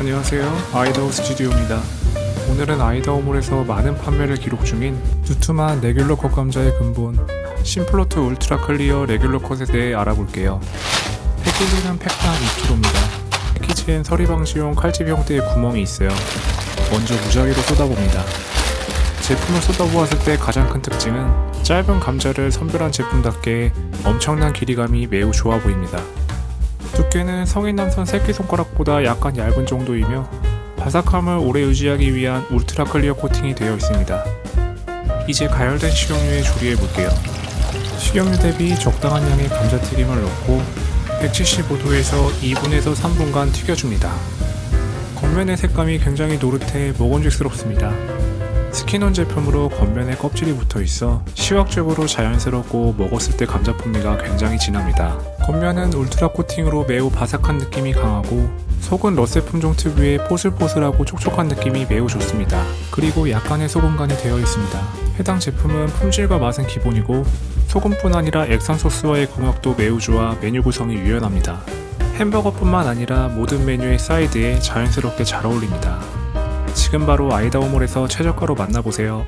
안녕하세요. 아이다호 스튜디오입니다. 오늘은 아이다호몰에서 많은 판매를 기록 중인 두툼한 레귤러 컷 감자의 근본 심플로트 울트라 클리어 레귤러 컷에 대해 알아볼게요. 패키지는 팩당 2kg입니다. 패키지엔 서리 방지용 칼집 형태의 구멍이 있어요. 먼저 무작위로 쏟아봅니다. 제품을 쏟아보았을 때 가장 큰 특징은 짧은 감자를 선별한 제품답게 엄청난 길이감이 매우 좋아 보입니다. 두께는 성인 남성 새끼손가락보다 약간 얇은 정도이며 바삭함을 오래 유지하기 위한 울트라 클리어 코팅이 되어 있습니다. 이제 가열된 식용유에 조리해 볼게요. 식용유 대비 적당한 양의 감자튀김을 넣고 175도에서 2분에서 3분간 튀겨줍니다. 겉면의 색감이 굉장히 노릇해 먹음직스럽습니다. 스킨온 제품으로 겉면에 껍질이 붙어 있어 시각적으로 자연스럽고 먹었을 때 감자 풍미가 굉장히 진합니다. 겉면은 울트라 코팅으로 매우 바삭한 느낌이 강하고 속은 러셀 품종 특유의 포슬포슬하고 촉촉한 느낌이 매우 좋습니다. 그리고 약간의 소금 간이 되어 있습니다. 해당 제품은 품질과 맛은 기본이고 소금뿐 아니라 액상 소스와의 궁합도 매우 좋아 메뉴 구성이 유연합니다. 햄버거뿐만 아니라 모든 메뉴의 사이드에 자연스럽게 잘 어울립니다. 지금 바로 아이다오몰에서 최저가로 만나보세요.